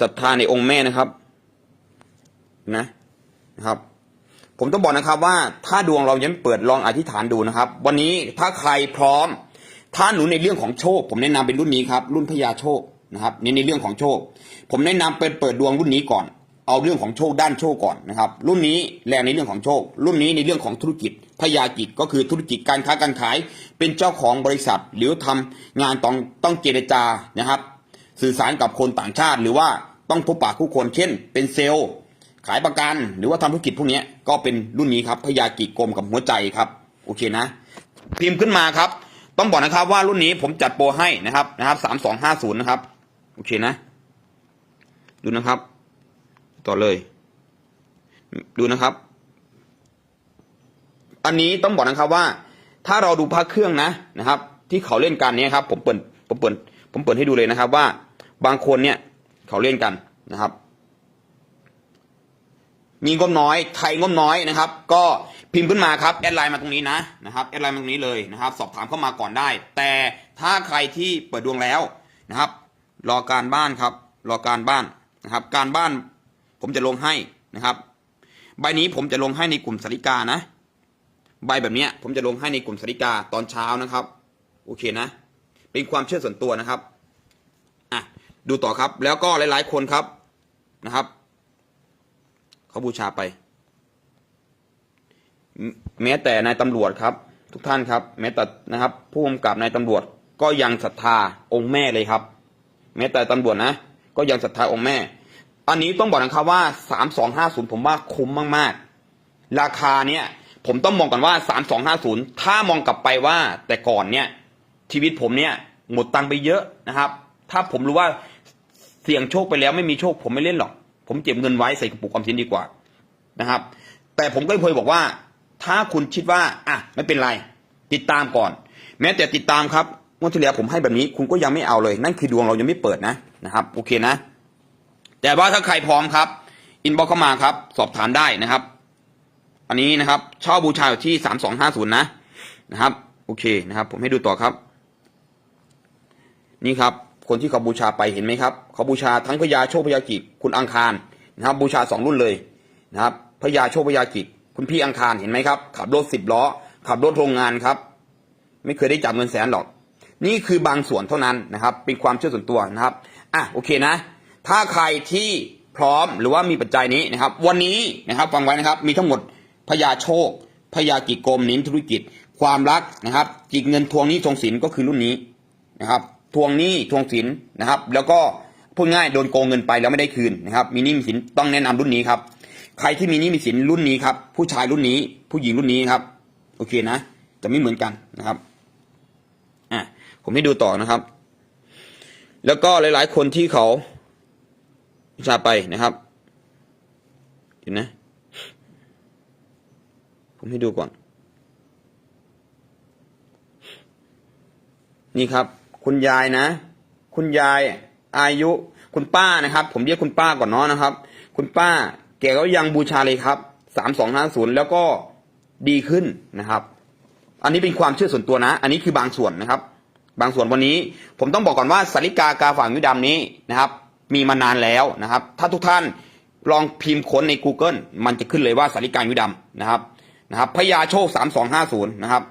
ศรัทธาในองค์แม่นะครับ นะนะครับ ผมต้องบอกนะครับว่าถ้าดวงเรายังเปิดลองอธิษฐานดูนะครับ วันนี้ถ้าใครพร้อม ถ้าหนูในเรื่องของโชค ผมแนะนำเป็นรุ่นนี้ครับ รุ่นพญาโชคนะครับในในเรื่องของโชค ผมแนะนำเป็นเปิดดวงรุ่นนี้ก่อน เอาเรื่องของโชคด้านโชคก่อนนะครับ รุ่นนี้แรงในเรื่องของโชค รุ่นนี้ในเรื่องของธุรกิจพยากิจก็คือธุรกิจการค้าการขาย เป็นเจ้าของบริษัท หรือทำงานต้องต้องเจรจานะครับ สื่อสารกับคนต่างชาติหรือว่า ต้องพบปะผู้คน เช่น เป็นเซลล์ ขายประกันหรือว่าทำธุรกิจพวกนี้ก็เป็นรุ่นนี้ครับพยากิกรมกับหัวใจครับโอเคนะ พิมพ์ขึ้นมาครับ ต้องบอกนะครับว่ารุ่นนี้ผมจัดโปรให้นะครับนะครับสามสองห้าศูนย์นะครับโอเคนะ ดูนะครับ ต่อเลย ดูนะครับ อันนี้ต้องบอกนะครับว่า ถ้าเราดูพระเครื่องนะนะครับ ที่เขาเล่นกันเนี่ยครับ ผมเปิดผมเปิดผมเปิดให้ดูเลยนะครับว่าบางคนเนี่ย เขาเล่นกันนะครับ มีงบน้อย ไทยงบน้อยนะครับ ก็พิมพ์ขึ้นมาครับแอดไลน์มาตรงนี้นะนะครับแอดไลน์มาตรงนี้เลยนะครับ สอบถามเข้ามาก่อนได้ แต่ถ้าใครที่เปิดดวงแล้วนะครับ รอการบ้านครับ รอการบ้านนะครับ การบ้านผมจะลงให้นะครับ ใบนี้ผมจะลงให้ในกลุ่มสริกานะ ใบแบบนี้ผมจะลงให้ในกลุ่มสริกาตอนเช้านะครับ โอเคนะ เป็นความเชื่อส่วนตัวนะครับ ดูต่อครับ แล้วก็หลาย ๆ คนครับนะครับเขาบูชาไป แม้แต่นายตำรวจครับ ทุกท่านครับ แม้แต่นะครับ ผู้กำกับนายตำรวจก็ยังศรัทธาองค์แม่เลยครับ แม้แต่ตำรวจนะ ก็ยังศรัทธาองค์แม่ อันนี้ต้องบอกนะครับว่าสามสองห้าศูนย์ผมว่าคุ้มมากๆ ราคาเนี่ย ผมต้องมองก่อนว่าสามสองห้าศูนย์ถ้ามองกลับไปว่าแต่ก่อนเนี่ย ชีวิตผมเนี่ย หมดตังค์ไปเยอะนะครับ ถ้าผมรู้ว่า สี่ยงโชคไปแล้วไม่มีโชคผมไม่เล่นหรอก ผมเก็บเงินไว้ใส่กระปุกออมสินดีกว่านะครับ แต่ผมก็เคยบอกว่า ถ้าคุณคิดว่าอะไม่เป็นไร ติดตามก่อน แม้แต่ติดตามครับงวดที่แล้วผมให้แบบนี้คุณก็ยังไม่เอาเลย นั่นคือดวงเรายังไม่เปิดนะนะครับโอเคนะ แต่ว่าถ้าใครพร้อมครับอินบ็อกเข้ามาครับ สอบถามได้นะครับ อันนี้นะครับเช่าบูชาอยู่ที่สามสองห้าศูนย์นะนะครับ โอเคนะครับ ผมให้ดูต่อครับ นี่ครับ คนที่เขาบูชาไปเห็นไหมครับเขาบูชาทั้งพญาโชคพญากิจคุณอังคารนะครับ บูชาสองรุ่นเลยนะครับพญาโชคพญากิจคุณพี่อังคารเห็นไหมครับ ขับรถสิบล้อ ขับรถโรงงานครับ ไม่เคยได้จับเงินแสนหรอก นี่คือบางส่วนเท่านั้นนะครับ เป็นความเชื่อส่วนตัวนะครับอะโอเคนะ ถ้าใครที่พร้อมหรือว่ามีปัจจัยนี้นะครับ วันนี้นะครับฟังไว้นะครับ มีทั้งหมดพญาโชคพญากิจกรมนิ้นธุรกิจ ความรักนะครับ จิกเงินทวงนี้ทวงสินก็คือรุ่นนี้นะครับ ทวงหนี้ทวงสินนะครับ แล้วก็พูดง่ายโดนโกงเงินไปแล้วไม่ได้คืนนะครับ มีหนี้มีสินต้องแนะนำรุ่นนี้ครับ ใครที่มีหนี้มีสินรุ่นนี้ครับ ผู้ชายรุ่นนี้ ผู้หญิงรุ่นนี้ครับ โอเคนะ จะไม่เหมือนกันนะครับ อะผมให้ดูต่อนะครับ แล้วก็หลาย ๆ คนที่เขาชาไปนะครับเห็นนะ ผมให้ดูก่อน นี่ครับ คุณยายนะ คุณยายอายุ คุณป้านะครับ ผมเรียกคุณป้าก่อนเนาะนะครับ คุณป้าแกก็ยังบูชาเลยครับสามสองห้าศูนย์แล้วก็ดีขึ้นนะครับ อันนี้เป็นความเชื่อส่วนตัวนะ อันนี้คือบางส่วนนะครับ บางส่วนวันนี้ ผมต้องบอกก่อนว่าสาริกากาฝางยุดำนี้นะครับ มีมานานแล้วนะครับ ถ้าทุกท่านลองพิมพ์ค้นใน Google มันจะขึ้นเลยว่าสาริกายุดำนะครับนะครับพญาโชคสามสองห้าศูนย์นะครับ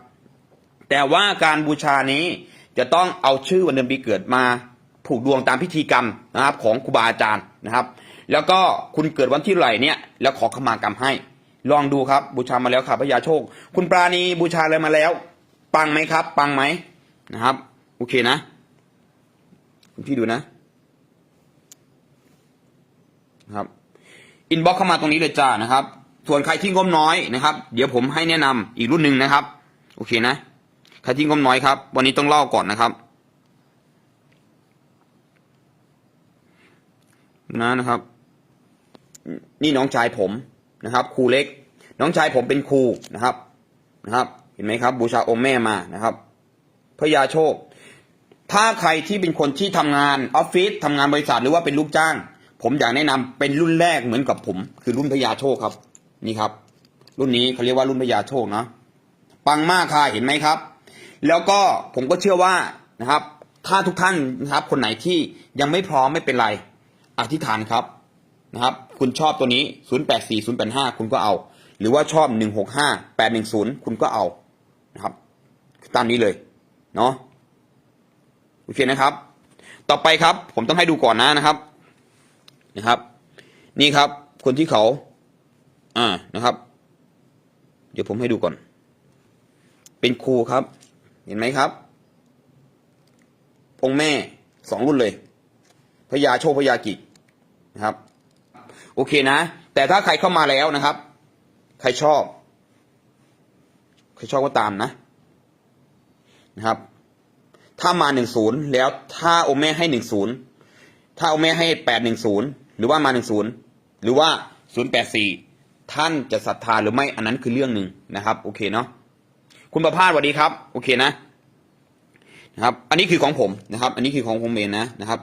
แต่ว่าการบูชานี้ จะต้องเอาชื่อวันเดือนปีเกิดมาผูกดวงตามพิธีกรรมนะครับ ของครูบาอาจารย์นะครับ แล้วก็คุณเกิดวันที่ไหร่เนี่ยแล้วขอขมากรรมให้ ลองดูครับบูชามาแล้วค่ะพญาโชค คุณปราณีบูชาอะไรมาแล้ว ปังไหมครับ ปังไหมนะครับ โอเคนะคุณพี่ดูนะครับอินบ็อกเข้ามาตรงนี้เลยจ้านะครับ ส่วนใครที่งบน้อยนะครับ เดี๋ยวผมให้แนะนำอีกรุ่นหนึ่งนะครับ โอเคนะ ใครที่งบน้อยครับ วันนี้ต้องเล่าก่อนนะครับนะนะครับ นี่น้องชายผมนะครับครูเล็ก น้องชายผมเป็นครูนะครับนะครับ เห็นไหมครับ บูชาองค์แม่มานะครับพญาโชค ถ้าใครที่เป็นคนที่ทำงานออฟฟิศทำงานบริษัทหรือว่าเป็นลูกจ้าง ผมอยากแนะนำเป็นรุ่นแรกเหมือนกับผม คือรุ่นพญาโชคครับ นี่ครับ รุ่นนี้เขาเรียกว่ารุ่นพญาโชคนะปังมากค่ะเห็นไหมครับ แล้วก็ผมก็เชื่อว่านะครับ ถ้าทุกท่านนะครับ คนไหนที่ยังไม่พร้อมไม่เป็นไร อธิษฐานครับนะครับ คุณชอบตัวนี้ 084 085 คุณก็เอา หรือว่าชอบ 165 810 คุณก็เอานะครับตามนี้เลย เนาะโอเคนะครับ ต่อไปครับ ผมต้องให้ดูก่อนนะนะครับ นะครับ นี่ครับ คนที่เขา อ่านะครับ เดี๋ยวผมให้ดูก่อน เป็นครูครับ เห็นไหมครับ องค์แม่สองรุ่นเลยพญาโชคพญากิจนะครับ โอเคนะ แต่ถ้าใครเข้ามาแล้วนะครับ ใครชอบ ใครชอบก็ตามนะนะครับ ถ้ามาหนึ่งศูนย์แล้วถ้าองค์แม่ให้หนึ่งศูนย์ถ้าองค์แม่ให้แปดหนึ่งศูนย์หรือว่ามาหนึ่งศูนย์หรือว่าศูนย์แปดสี่ท่านจะศรัทธาหรือไม่อันนั้นคือเรื่องหนึ่งนะครับ โอเคเนาะ คุณประภาสสวัสดีครับ โอเคนะนะครับ อันนี้คือของผมนะครับ อันนี้คือของผมเองนะนะครับ